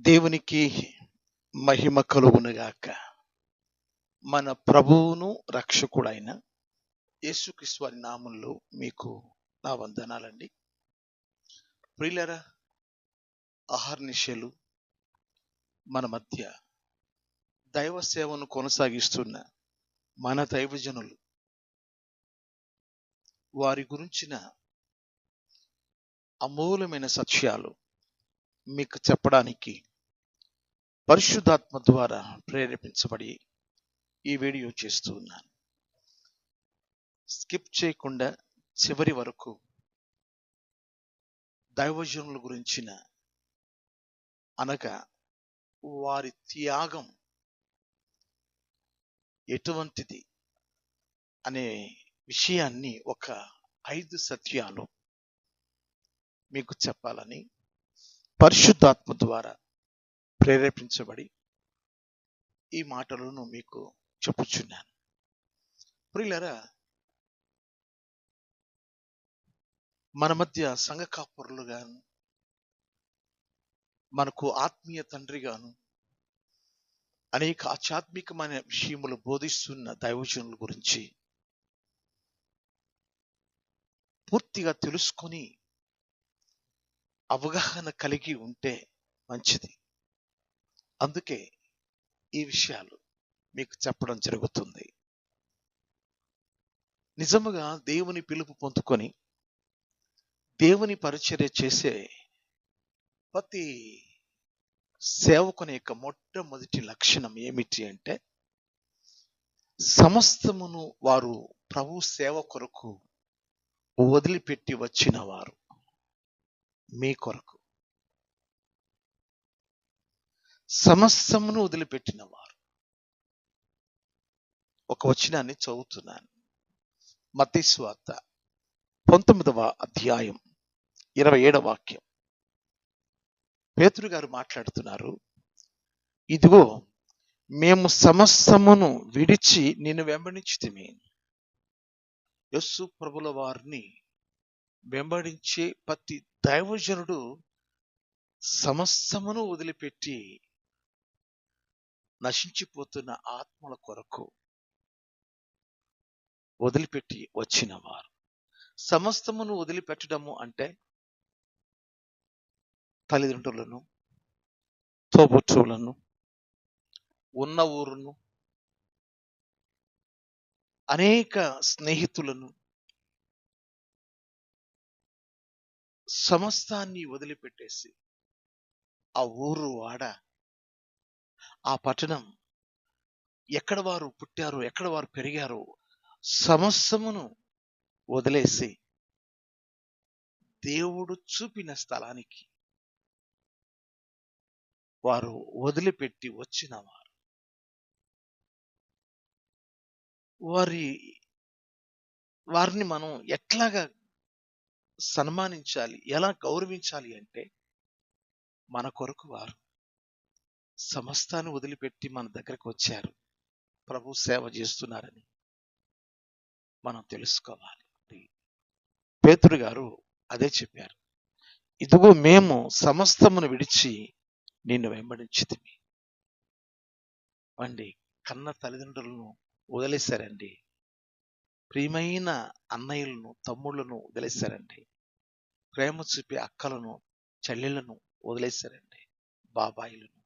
దేవునికి మహిమ కలుగునుగాక. మన ప్రభువును రక్షకుడైన యేసుక్రీస్తు నామంలో మీకు నా వందనాలండి. ప్రియులరా అహర్నిశలు మన మధ్య దైవ సేవను కొనసాగిస్తున్న మన దైవజనులు వారి గురించిన అమూలమైన సత్యాలు మీకు చెప్పడానికి పరిశుద్ధాత్మ ద్వారా ప్రేరేపించబడి ఈ వీడియో చేస్తూ ఉన్నాను. స్కిప్ చేయకుండా చివరి వరకు దైవజనుల గురించిన అనగా వారి త్యాగం ఎటువంటిది అనే విషయాన్ని ఒక ఐదు సత్యాలు మీకు చెప్పాలని పరిశుద్ధాత్మ ద్వారా ప్రేరేపించబడి ఈ మాటలను మీకు చెప్పుచున్నాను. ప్రియులరా మన మధ్య సంఘ కాపురులుగాను మనకు ఆత్మీయ తండ్రిగాను అనేక ఆధ్యాత్మికమైన విషయములు బోధిస్తున్న దైవజనుల గురించి పూర్తిగా తెలుసుకొని అవగాహన కలిగి ఉంటే మంచిది. అందుకే ఈ విషయాలు మీకు చెప్పడం జరుగుతుంది. నిజముగా దేవుని పిలుపు పొందుకొని దేవుని పరిచర్య చేసే ప్రతి సేవకుని యొక్క మొట్టమొదటి లక్షణం ఏమిటి అంటే సమస్తమును వారు ప్రభు సేవ కొరకు వదిలిపెట్టి వచ్చిన వారు మీ కొరకు. సమస్తమును వదిలిపెట్టిన వారు ఒక వచనాన్ని చదువుతున్నాను. మత్తయి పంతొమ్మిదవ అధ్యాయం ఇరవై ఏడవ వాక్యం. పేతురు గారు మాట్లాడుతున్నారు ఇదిగో మేము సమస్తమును విడిచి నిన్ను వెంబడించితిమి యస్సు ప్రభుల వారిని వెంబడించే ప్రతి దైవజనుడు సమస్తమును వదిలిపెట్టి నశించిపోతున్న ఆత్మల కొరకు వదిలిపెట్టి వచ్చిన వారు సమస్తమును వదిలిపెట్టడము అంటే తల్లిదండ్రులను తోబుట్టువులను ఉన్న ఊరును అనేక స్నేహితులను సమస్తాన్ని వదిలిపెట్టేసి ఆ ఊరు వాడ ఆ పట్టణం ఎక్కడ వారు పుట్టారు ఎక్కడ వారు పెరిగారు సమస్తమును వదిలేసి దేవుడు చూపిన స్థలానికి వారు వదిలిపెట్టి వచ్చిన వారు వారి వారిని మనం ఎట్లాగా సన్మానించాలి ఎలా గౌరవించాలి అంటే మన కొరకు వారు. సమస్తాన్ని వదిలిపెట్టి మన దగ్గరకు వచ్చారు. ప్రభు సేవ చేస్తున్నారని మనం తెలుసుకోవాలి. పేతురు గారు అదే చెప్పారు. ఇదిగో మేము సమస్తమును విడిచి నిన్ను వెంబడించితిమి. వండి కన్న తల్లిదండ్రులను వదిలేశారండి. ప్రియమైన అన్నయ్యలను తమ్ముళ్ళను వదిలేశారండి. ప్రేమ చూపే అక్కలను చెల్లెలను వదిలేశారండి. బాబాయిలను.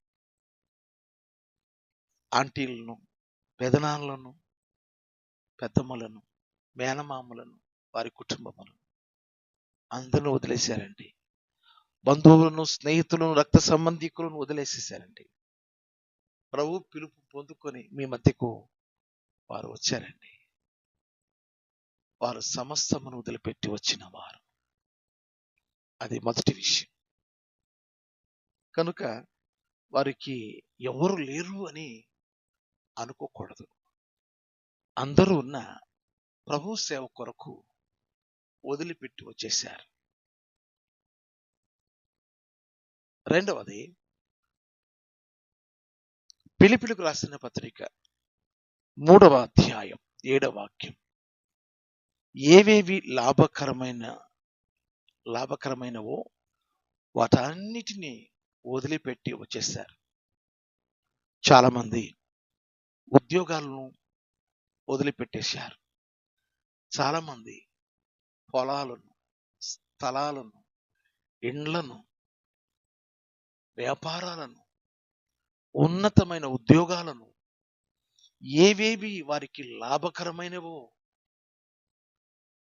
ఆంటీలను పెదనాన్నలను పెద్దమ్మలను మేనమామలను వారి కుటుంబములను అందరూ వదిలేశారండి. బంధువులను స్నేహితులను రక్త సంబంధికులను వదిలేసేసారండి ప్రభు పిలుపు పొందుకొని మీ మధ్యకు వారు వచ్చారండి. వారు సమస్తమును వదిలిపెట్టి వచ్చిన వారు. అది మొదటి విషయం. కనుక వారికి ఎవరు లేరు అని అనుకోకూడదు. అందరూ ఉన్న ప్రభు సేవ కొరకు వదిలిపెట్టి వచ్చేశారు. రెండవది పిలిపిలికి రాసిన పత్రిక మూడవ అధ్యాయం ఏడవ వాక్యం. ఏవేవి లాభకరమైన లాభకరమైనవో వాటన్నిటినీ వదిలిపెట్టి వచ్చేసారు చాలామంది ఉద్యోగాలను వదిలిపెట్టేశారు. చాలా మంది పొలాలను స్థలాలను ఇండ్లను వ్యాపారాలను ఉన్నతమైన ఉద్యోగాలను ఏవేవి వారికి లాభకరమైనవో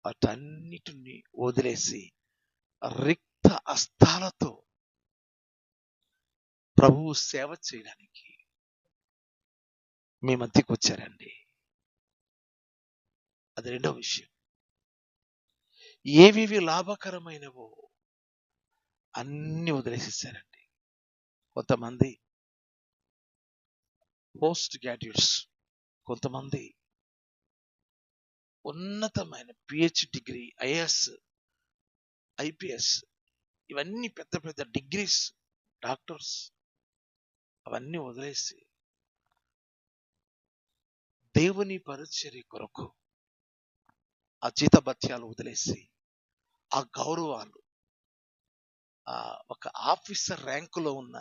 వాటన్నిటిని వదిలేసి రిక్త అస్తాలతో ప్రభువు సేవ చేయడానికి మీ మధ్యకు వచ్చారండి. అది రెండో విషయం. ఏవేవి లాభకరమైనవో అన్ని వదిలేసేసారండి. కొంతమంది పోస్ట్ గ్రాడ్యుయేట్స్ కొంతమంది ఉన్నతమైన పిహెచ్ డిగ్రీ ఐఏఎస్ ఐపిఎస్ ఇవన్నీ పెద్ద పెద్ద డిగ్రీస్ డాక్టర్స్ అవన్నీ వదిలేసి దేవుని పరిచర్య కొరకు ఆ జీతభత్యాలు వదిలేసి ఆ గౌరవాలు ఆ ఒక ఆఫీసర్ ర్యాంకులో ఉన్న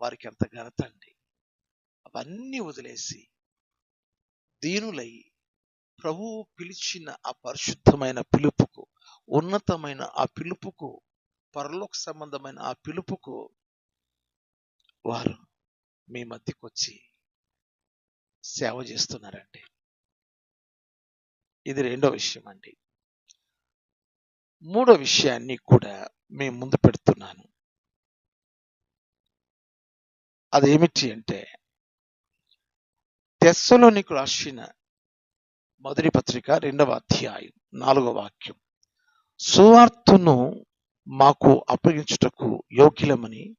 వారికి ఎంత ఘనత అండి. అవన్నీ వదిలేసి దీనులై ప్రభువు పిలిచిన ఆ పరిశుద్ధమైన పిలుపుకు ఉన్నతమైన ఆ పిలుపుకు పరలోక సంబంధమైన ఆ పిలుపుకు వారు మీ మధ్యకొచ్చి సేవ చేస్తున్నారండి. ఇది రెండో విషయం అండి మూడో విషయాన్ని కూడా మేము ముందు పెడుతున్నాను. అదేమిటి అంటే తెస్సలోనికి రాసిన మొదటి పత్రిక రెండవ అధ్యాయం నాలుగవ వాక్యం. సువార్తను మాకు అప్పగించుటకు యోగ్యులమని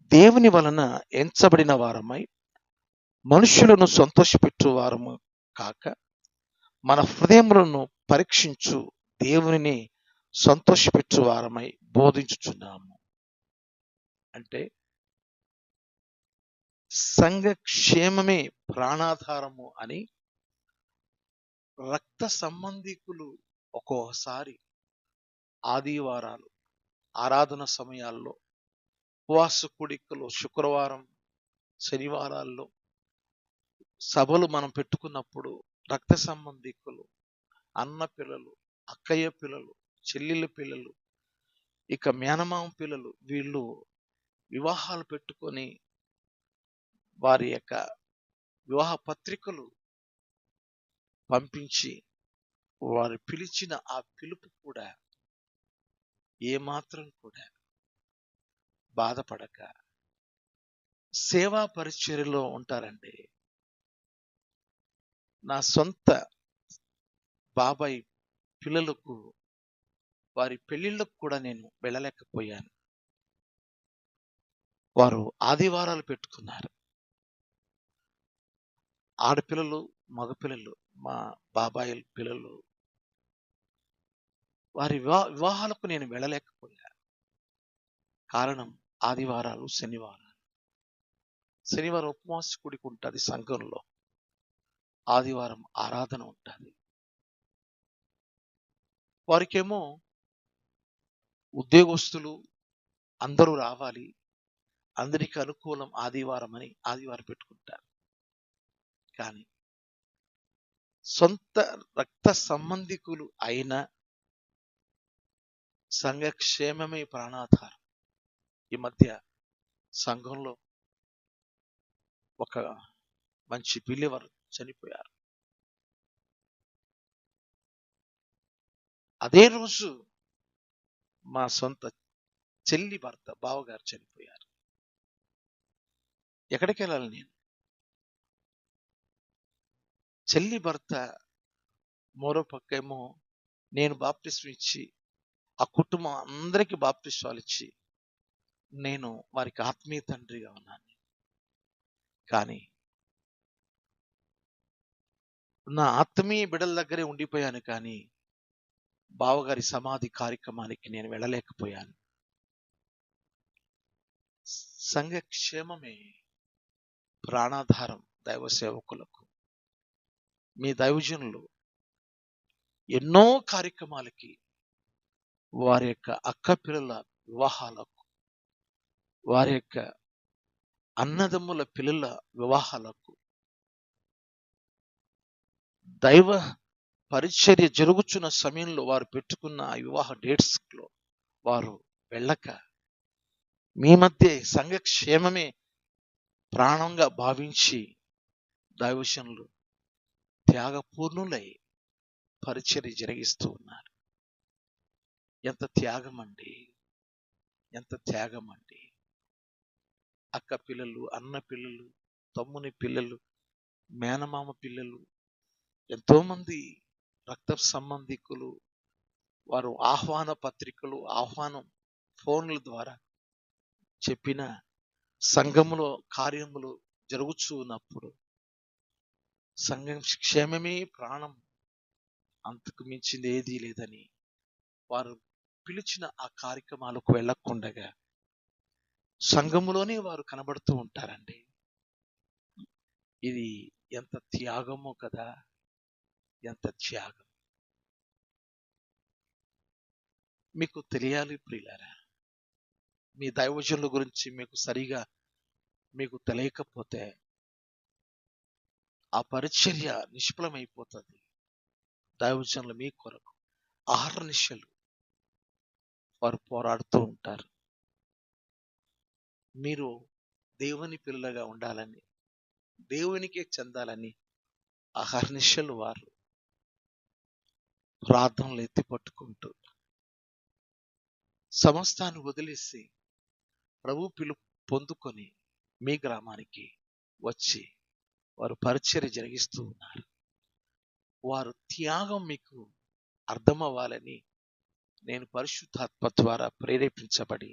దేవుని వలన ఎంచబడిన వారమై మనుషులను సంతోషపెట్టు వారము కాక మన హృదయములను పరీక్షించు దేవునిని సంతోషపెట్టువారమై బోధించుచున్నాము. అంటే సంఘ క్షేమమే ప్రాణాధారము అని రక్త సంబంధికులు ఒక్కోసారి ఆదివారాలు ఆరాధన సమయాల్లో ఉపవాస కుడికలు శుక్రవారం శనివారాల్లో సభలు మనం పెట్టుకున్నప్పుడు రక్త సంబంధికులు అన్న పిల్లలు అక్కయ్య పిల్లలు చెల్లెళ్ళ పిల్లలు ఇక మేనమామ పిల్లలు వీళ్ళు వివాహాలు పెట్టుకొని వారి యొక్క వివాహ పత్రికలు పంపించి వారు పిలిచిన ఆ పిలుపు కూడా ఏమాత్రం కూడా బాధపడక సేవా పరిచర్యలో ఉంటారండి. నా సొంత బాబాయ్ పిల్లలకు వారి పెళ్ళిళ్ళకు కూడా నేను వెళ్ళలేకపోయాను. వారు ఆదివారాలు పెట్టుకున్నారు. ఆడపిల్లలు మగపిల్లలు మా బాబాయి పిల్లలు వారి వివా వివాహాలకు నేను వెళ్ళలేకపోయాను కారణం ఆదివారాలు శనివారాలు. శనివారం ఉపవాస కూడికి ఉంటుంది సంఘంలో. ఆదివారం ఆరాధన ఉంటుంది. వారికేమో ఉద్యోగస్తులు అందరూ రావాలి అందరికి అనుకూలం ఆదివారం అని ఆదివారం పెట్టుకుంటారు. కానీ సొంత రక్త సంబంధికులు అయిన సంఘక్షేమమే ప్రాణాధారం. ఈ మధ్య సంఘంలో ఒక మంచి బిలివర్ చనిపోయారు. అదే రోజు మా సొంత చెల్లి భర్త బావగారు చనిపోయారు. ఎక్కడికి వెళ్ళాలి నేను? చెల్లి భర్త మరో పక్కేమో నేను బాప్టిస్టం ఇచ్చి ఆ కుటుంబం అందరికీ బాప్టిస్టాలు ఇచ్చి నేను వారికి ఆత్మీయ తండ్రిగా ఉన్నాను. కానీ నా ఆత్మీయ బిడల దగ్గరే ఉండిపోయాను కానీ బావగారి సమాధి కార్యక్రమానికి నేను వెళ్ళలేకపోయాను. సంఘక్షేమమే ప్రాణాధారం దైవ సేవకులకు. మీ దైవజనులు ఎన్నో కార్యక్రమాలకి వారి యొక్క అక్క పిల్లల వివాహాలకు వారి యొక్క అన్నదమ్ముల పిల్లల వివాహాలకు దైవ పరిచర్య జరుగుచున్న సమయంలో వారు పెట్టుకున్న వివాహ డేట్స్లో వారు వెళ్ళక మీ మధ్య సంఘక్షేమమే ప్రాణంగా భావించి దైవశనులు త్యాగపూర్ణులై పరిచర్య జరిగిస్తూ ఉన్నారు. ఎంత త్యాగం అండి ఎంత త్యాగం అండి అక్క పిల్లలు అన్న పిల్లలు తమ్ముని పిల్లలు మేనమామ పిల్లలు ఎంతో మంది రక్త సంబంధికులు వారు ఆహ్వాన పత్రికలు ఆహ్వానం ఫోన్ల ద్వారా చెప్పిన సంఘములో కార్యములు జరుగుతున్నప్పుడు సంఘం క్షేమమే ప్రాణం. అంతకు మించింది ఏదీ లేదని వారు పిలిచిన ఆ కార్యక్రమాలకు వెళ్ళకుండగా సంఘములోనే వారు కనబడుతూ ఉంటారండి. ఇది ఎంత త్యాగమో కదా. ఎంత త్యాగం. మీకు తెలియాలి ప్రియులారా మీ దైవజనుల గురించి మీకు సరిగా మీకు తెలియకపోతే ఆ పరిచర్య నిష్ఫలమైపోతుంది. దైవజనులు మీ కొరకు ఆహర్నిశలు. వారు పోరాడుతూ ఉంటారు. మీరు దేవుని పిల్లలుగా ఉండాలని దేవునికే చెందాలని అహర్నిశలు వారు ప్రార్థనలు ఎత్తి పట్టుకుంటూ సమస్తాన్ని వదిలేసి ప్రభు పిలుపు పొందుకొని మీ గ్రామానికి వచ్చి వారు పరిచర్య జరిగిస్తూ ఉన్నారు. వారు త్యాగం మీకు అర్థమవ్వాలని నేను పరిశుద్ధాత్మ ద్వారా ప్రేరేపించబడి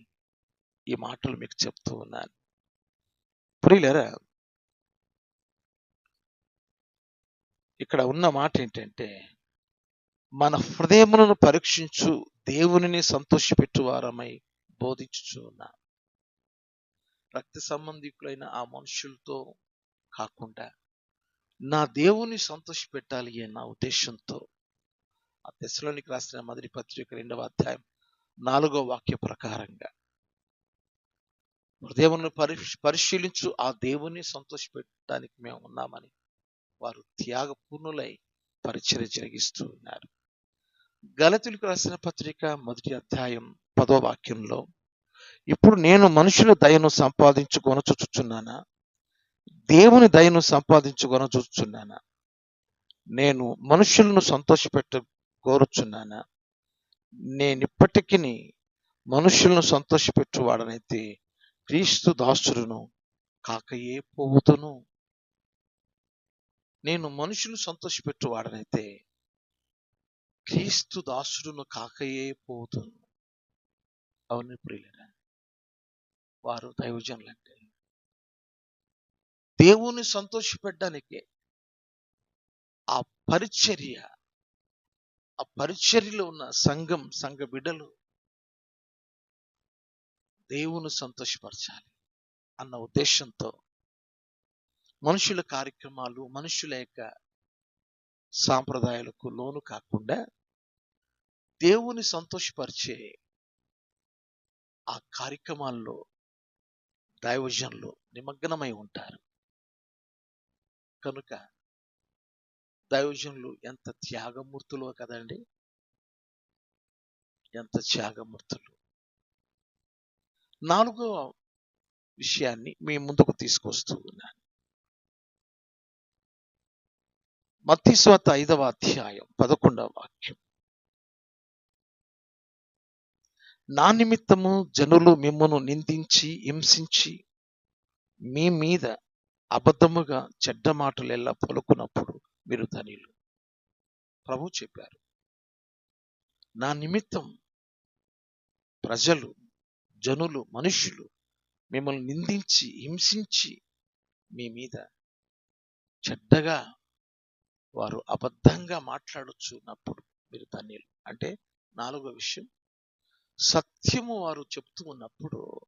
ఈ మాటలు మీకు చెప్తూ ఉన్నాను. ప్రియులరా ఇక్కడ ఉన్న మాట ఏంటంటే మన హృదయములను పరీక్షించు దేవునిని సంతోషపెట్టువారమై బోధించుచు ఉన్నాం రక్త సంబంధికులైన ఆ మనుషులతో కాకుండా నా దేవుని సంతోషపెట్టాలి అన్న ఉద్దేశంతో ఆ దశలోనికి రాసిన మొదటి పత్రిక రెండవ అధ్యాయం నాలుగో వాక్య ప్రకారంగా హృదయమును పరి పరిశీలించు ఆ దేవుని సంతోషపెట్టడానికి మేము ఉన్నామని వారు త్యాగపూర్ణులై పరిచయం జరిగిస్తూ ఉన్నారు. గలతులకు రాసిన పత్రిక మొదటి అధ్యాయం పదో వాక్యంలో ఇప్పుడు నేను మనుషుల దయను సంపాదించుకొనచుచున్నానా దేవుని దయను సంపాదించుకొనచుచున్నానా నేను మనుషులను సంతోషపెట్ట కోరుచున్నానా? నేనిప్పటికీ మనుషులను సంతోషపెట్టువాడనైతే క్రీస్తు దాసుడును కాకయే పోవుతును నేను మనుషులు సంతోషపెట్టువాడనైతే క్రీస్తు దాసుడును కాకయే పోతును అవును ప్రియులరా వారు దైవజనులంటే. దేవుని సంతోషపెట్టడానికి ఆ పరిచర్య ఆ పరిచర్యలో ఉన్న సంఘం సంఘ బిడ్డలు దేవుని సంతోషపరచాలి అన్న ఉద్దేశంతో మనుషుల కార్యక్రమాలు మనుషుల యొక్క సాంప్రదాయాలకు లోను కాకుండా దేవుని సంతోషపరిచే ఆ కార్యక్రమాల్లో దైవజనులు నిమగ్నమై ఉంటారు. కనుక దైవజనులు ఎంత త్యాగమూర్తులో కదండి? ఎంత త్యాగమూర్తులు? నాలుగో విషయాన్ని మీ ముందుకు తీసుకొస్తూ ఉన్నాను. మత్తిస్వత ఐదవ అధ్యాయం పదకొండవ వాక్యం. నా నిమిత్తము జనులు మిమ్మను నిందించి హింసించి మీ మీద అబద్ధముగా చెడ్డ మాటలు ఎలా పలుకున్నప్పుడు మీరు ధనిలు. ప్రభు చెప్పారు నా నిమిత్తం ప్రజలు జనులు మనుషులు మిమ్మల్ని నిందించి హింసించి మీ మీద చెడ్డగా వారు అబద్ధంగా మాట్లాడుచున్నప్పుడు మీరు ధన్యులు అంటే నాలుగో విషయం. సత్యము వారు చెప్తూ ఉన్నప్పుడు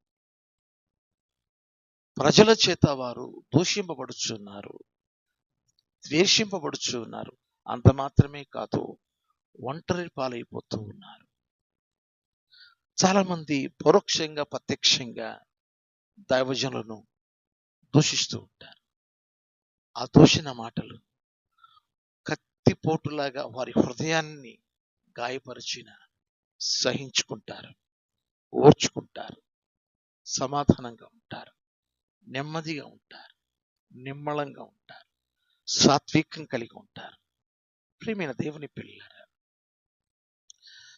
ప్రజల చేత వారు దూషింపబడుచున్నారు. ద్వేషింపబడుచున్నారు. అంత మాత్రమే కాదు ఒంటరి పాలైపోతూ ఉన్నారు. చాలామంది పరోక్షంగా ప్రత్యక్షంగా దైవజనులను దూషిస్తూ ఉంటారు. ఆ దూషణ మాటలు కత్తిపోటులాగా వారి హృదయాన్ని గాయపరిచిన సహించుకుంటారు ఓర్చుకుంటారు సమాధానంగా ఉంటారు నెమ్మదిగా ఉంటారు నిమ్మళంగా ఉంటారు సాత్వికం కలిగి ఉంటారు. ప్రియమైన దేవుని పిల్లల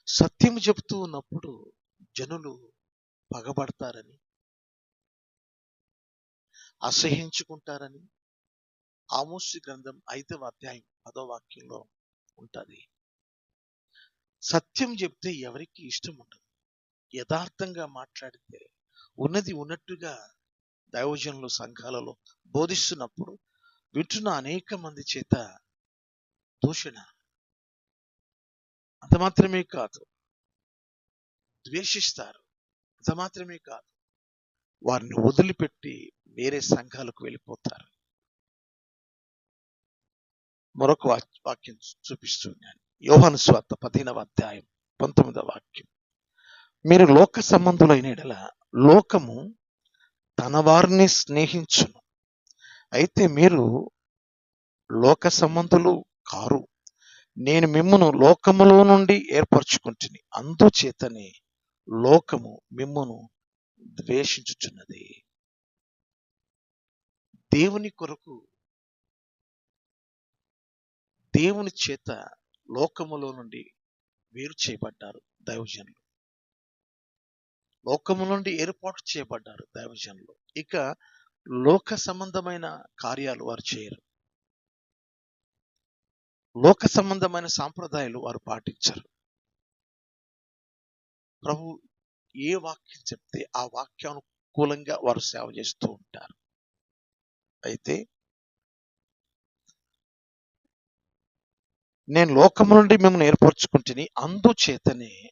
సత్యం చెబుతూ ఉన్నప్పుడు జనులు పగబడతారని అసహించుకుంటారని ఆమోసి గ్రంథం ఐదవ అధ్యాయం పదో వాక్యంలో ఉంటుంది. సత్యం చెప్తే ఎవరికి ఇష్టం ఉండదు. యథార్థంగా మాట్లాడితే ఉన్నది ఉన్నట్టుగా దైవజనులు సంఘాలలో బోధిస్తున్నప్పుడు వింటున్న అనేక మంది చేత దూషణ. అంత మాత్రమే కాదు ద్వేషిస్తారు. అంత మాత్రమే కాదు వారిని వదిలిపెట్టి వేరే సంఘాలకు వెళ్ళిపోతారు. మరొక వాక్యం చూపిస్తున్నాను యోహాను స్వార్థ పదిహేనవ అధ్యాయం పంతొమ్మిదవ వాక్యం. మీరు లోక సంబంధులైన ఎడల లోకము తన వారిని స్నేహించును. అయితే మీరు లోక సంబంధులు కారు. నేను మిమ్మును లోకములో నుండి ఏర్పరచుకుంటుని అందుచేతనే లోకము మిమ్మును ద్వేషించుచున్నది. దేవుని కొరకు దేవుని చేత లోకములో నుండి వేరు చేయబడ్డారు దైవజనులు. లోకము నుండి ఏర్పాటు చేయబడ్డారు దైవజనులు. ఇక లోక సంబంధమైన కార్యాలు వారు చేయరు. లోక సంబంధమైన సాంప్రదాయాలు వారు పాటించరు. ప్రభు ఏ వాక్యం చెప్తే ఆ వాక్యానుకూలంగా వారు సేవ చేస్తూ ఉంటారు. అయితే నేను లోకము నుండి మిమ్మల్ని ఏర్పరచుకుంటుని అందుచేతనే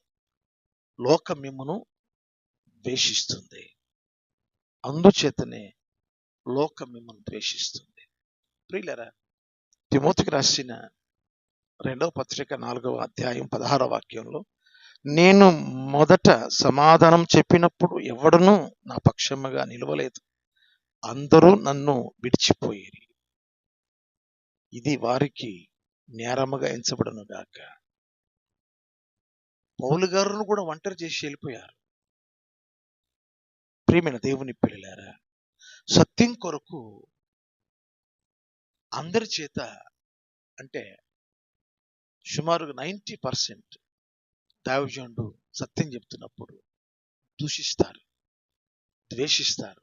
లోకం మిమ్మను ద్వేషిస్తుంది. అందుచేతనే లోకం మిమ్మల్ని ద్వేషిస్తుంది. ప్రియులరా తిమోతికి రాసిన రెండవ పత్రిక నాలుగవ అధ్యాయం పదహారవ వాక్యంలో నేను మొదట సమాధానం చెప్పినప్పుడు ఎవడనూ నా పక్షముగా నిలవలేదు. అందరూ నన్ను విడిచిపోయేది ఇది వారికి నేరముగా ఎంచబడను గాక. పౌలు గారును కూడా ఒంటరి చేసి వెళ్ళిపోయారు. ప్రియమైన దేవుని పిల్లలారా సత్యం కొరకు అందరి చేత అంటే సుమారు నైంటీ పర్సెంట్ దావిజండు సత్యం చెప్తున్నప్పుడు దూషిస్తారు ద్వేషిస్తారు.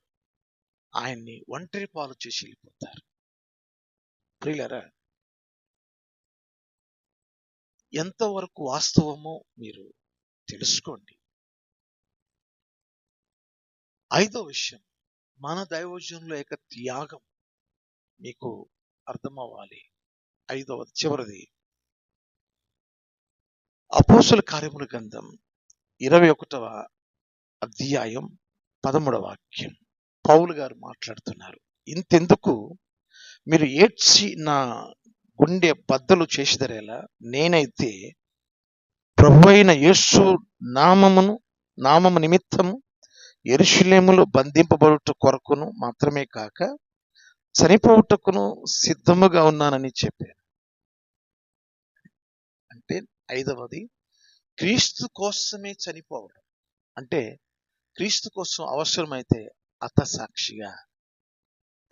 ఆయన్ని ఒంటరి పాలు చేసి వెళ్ళిపోతారు. ప్రియులరా ఎంతవరకు వాస్తవమో మీరు తెలుసుకోండి. ఐదో విషయం మన దైవజనుల యొక్క త్యాగం మీకు అర్థమవ్వాలి. ఐదవది చివరిది అపోసుల కార్యముల గ్రంథం ఇరవై ఒకటవ అధ్యాయం పదమూడవ వాక్యం. పౌలు గారు మాట్లాడుతున్నారు ఇంతెందుకు మీరు ఏడ్చి నా ఉండే బద్దలు చేసిదరేలా నేనైతే ప్రభు అయిన యేసు నామమును నామము నిమిత్తము ఎరుషులేములో బంధింపబడుట కొరకును మాత్రమే కాక చనిపోవుటకును సిద్ధముగా ఉన్నానని చెప్పాను. అంటే ఐదవది క్రీస్తు కోసమే చనిపోవడం. అంటే క్రీస్తు కోసం అవసరమైతే అతసాక్షిగా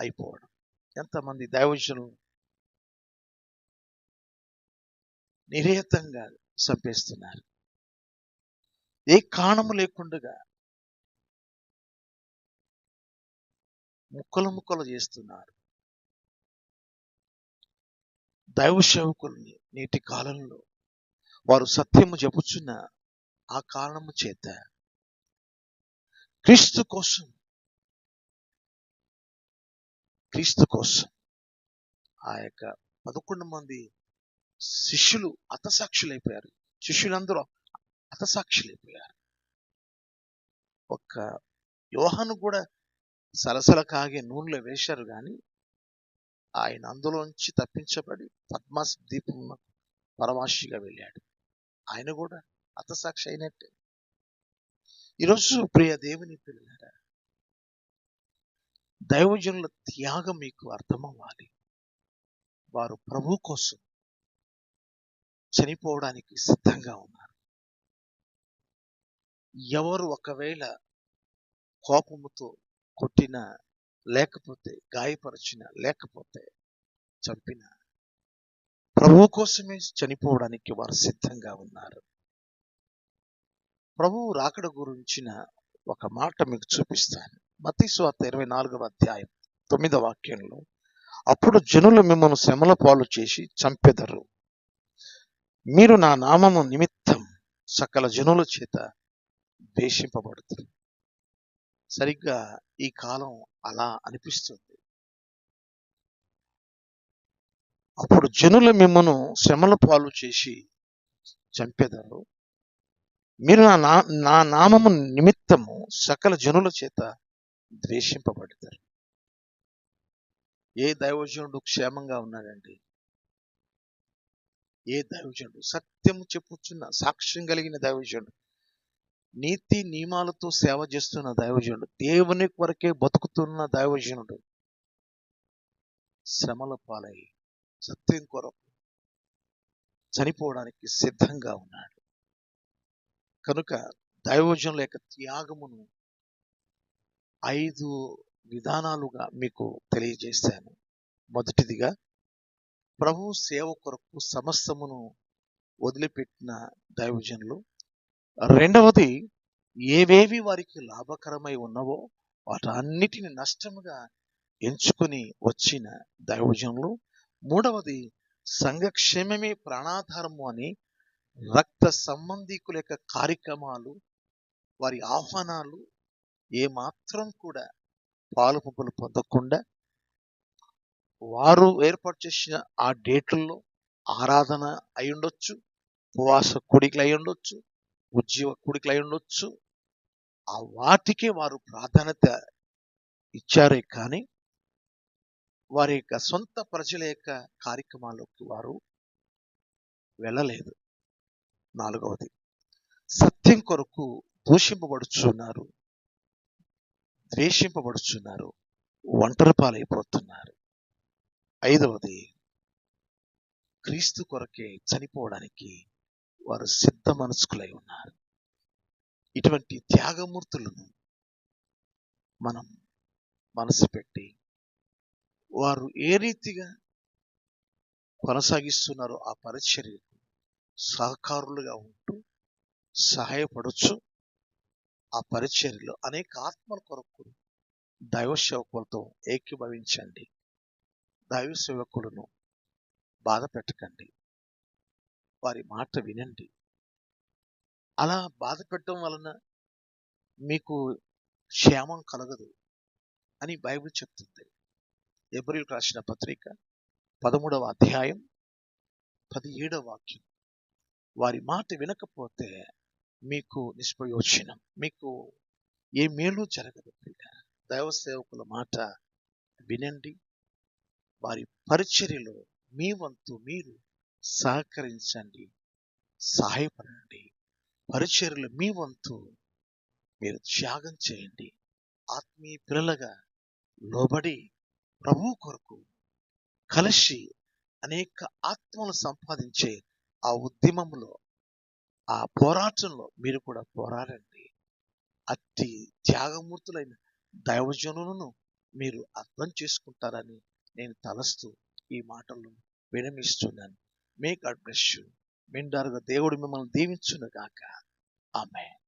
అయిపోవడం. ఎంతమంది దైవజనులు నిరేతంగా చంపేస్తున్నారు ఏ కాణము లేకుండా ముక్కలు ముక్కలు చేస్తున్నారు. దైవ సేవకుల్ని నేటి కాలంలో వారు సత్యము చెప్పుచున్న ఆ కారణము చేత క్రీస్తు కోసం క్రీస్తు కోసం ఆ యొక్క పదకొండు మంది శిష్యులు అతసాక్షులైపోయారు శిష్యులందరూ అతసాక్షులైపోయారు ఒక్క యోహను కూడా సలసల కాగే నూనెలో వేశారు కానీ ఆయన అందులోంచి తప్పించబడి పద్మాస్ దీపం పరమాశిగా వెళ్ళాడు. ఆయన కూడా అతసాక్షి అయినట్టే. ఈరోజు ప్రియ దేవుని పిల్లలారా దైవజనుల త్యాగం మీకు అర్థమవ్వాలి. వారు ప్రభు కోసం చనిపోవడానికి సిద్ధంగా ఉన్నారు. ఎవరు ఒకవేళ కోపముతో కొట్టిన లేకపోతే గాయపరిచిన లేకపోతే చంపిన ప్రభు కోసమే చనిపోవడానికి వారు సిద్ధంగా ఉన్నారు. ప్రభువు రాకడ గురించిన ఒక మాట మీకు చూపిస్తాను. మతీశ్వార్త ఇరవై నాలుగవ అధ్యాయం తొమ్మిదవ వాక్యంలో అప్పుడు జనులు మిమ్మల్ని శ్రమల పాలు చేసి చంపెదరు. మీరు నా నామము నిమిత్తం సకల జనుల చేత ద్వేషింపబడుతుంది సరిగ్గా ఈ కాలం అలా అనిపిస్తుంది. అప్పుడు జనులు మిమ్మను శ్రమల పాలు చేసి చంపేదారు. మీరు నా నా నా నామము నిమిత్తము సకల జనుల చేత ద్వేషింపబడతారు. ఏ దైవజనుడు క్షేమంగా ఉన్నాడండి? ఏ దైవజనుడు? సత్యము చెప్పుచున్న సాక్ష్యం కలిగిన దైవజనుడు. నీతి నియమాలతో సేవ చేస్తున్న దైవజనుడు. దేవుని కొరకే బతుకుతున్న దైవజనుడు. శ్రమల పాలై సత్యం కొరకు చనిపోవడానికి సిద్ధంగా ఉన్నాడు. కనుక దైవజనుల యొక్క త్యాగమును ఐదు విధానాలుగా మీకు తెలియజేశాను. మొదటిదిగా ప్రభు సేవ కొరకు సమస్తమును వదిలిపెట్టిన దైవజనులు రెండవది ఏవేవి వారికి లాభకరమై ఉన్నవో వాటన్నిటిని నష్టముగా ఎంచుకొని వచ్చిన దైవజనులు మూడవది సంఘక్షేమమే ప్రాణాధారము అని రక్త సంబంధికుల యొక్క కార్యక్రమాలు వారి ఆహ్వానాలు ఏమాత్రం కూడా పాలుపులు పొందకుండా వారు ఏర్పాటు చేసిన ఆ డేట్లలో ఆరాధన అయి ఉండొచ్చు ఉపవాస కోడికలు అయి ఉండొచ్చు ఉద్యోగ కోడికలు అయి ఉండొచ్చు ఆ వాటికే వారు ప్రాధాన్యత ఇచ్చారే కానీ వారి యొక్క సొంత ప్రజల యొక్క కార్యక్రమాల్లోకి వారు వెళ్ళలేదు. నాలుగవది సత్యం కొరకు దూషింపబడుచున్నారు ద్వేషింపబడుచున్నారు ఒంటరి పాలైపోతున్నారు ఐదవది క్రీస్తు కొరకే చనిపోవడానికి వారు సిద్ధ మనస్కులై ఉన్నారు. ఇటువంటి త్యాగమూర్తులను మనం మనసు పెట్టి వారు ఏ రీతిగా కొనసాగిస్తున్నారో ఆ పరిచర్యకు సహకారులుగా ఉంటూ సహాయపడవచ్చు ఆ పరిచర్యలో అనేక ఆత్మల కొరకు దైవ సేవకులతో ఏకీభవించండి. దైవ సేవకులను బాధ పెట్టకండి. వారి మాట వినండి. అలా బాధ పెట్టడం వలన మీకు క్షేమం కలగదు అని బైబిల్ చెప్తుంది. ఎబ్రిల్ రాసిన పత్రిక పదమూడవ అధ్యాయం పదిహేడవ వాక్యం. వారి మాట వినకపోతే మీకు నిష్ప్రయోజనం మీకు ఏ మేలు జరగదు. దైవ సేవకుల మాట వినండి. వారి పరిచర్యలో మీ వంతు మీరు సహకరించండి సహాయపడండి. పరిచర్యలు మీ వంతు మీరు త్యాగం చేయండి. ఆత్మీయ పిల్లలుగా లోబడి ప్రభు కొరకు కలిసి అనేక ఆత్మలు సంపాదించే ఆ ఉద్యమంలో ఆ పోరాటంలో మీరు కూడా పోరాడండి. అతి త్యాగమూర్తులైన దైవజనులను మీరు అర్థం చేసుకుంటారని నేను తలస్తూ ఈ మాటలను వినమిస్తున్నాను. మే గాడ్ బ్లెస్ యూ మిండారుగా దేవుడు మిమ్మల్ని దీవించును గాక ఆమె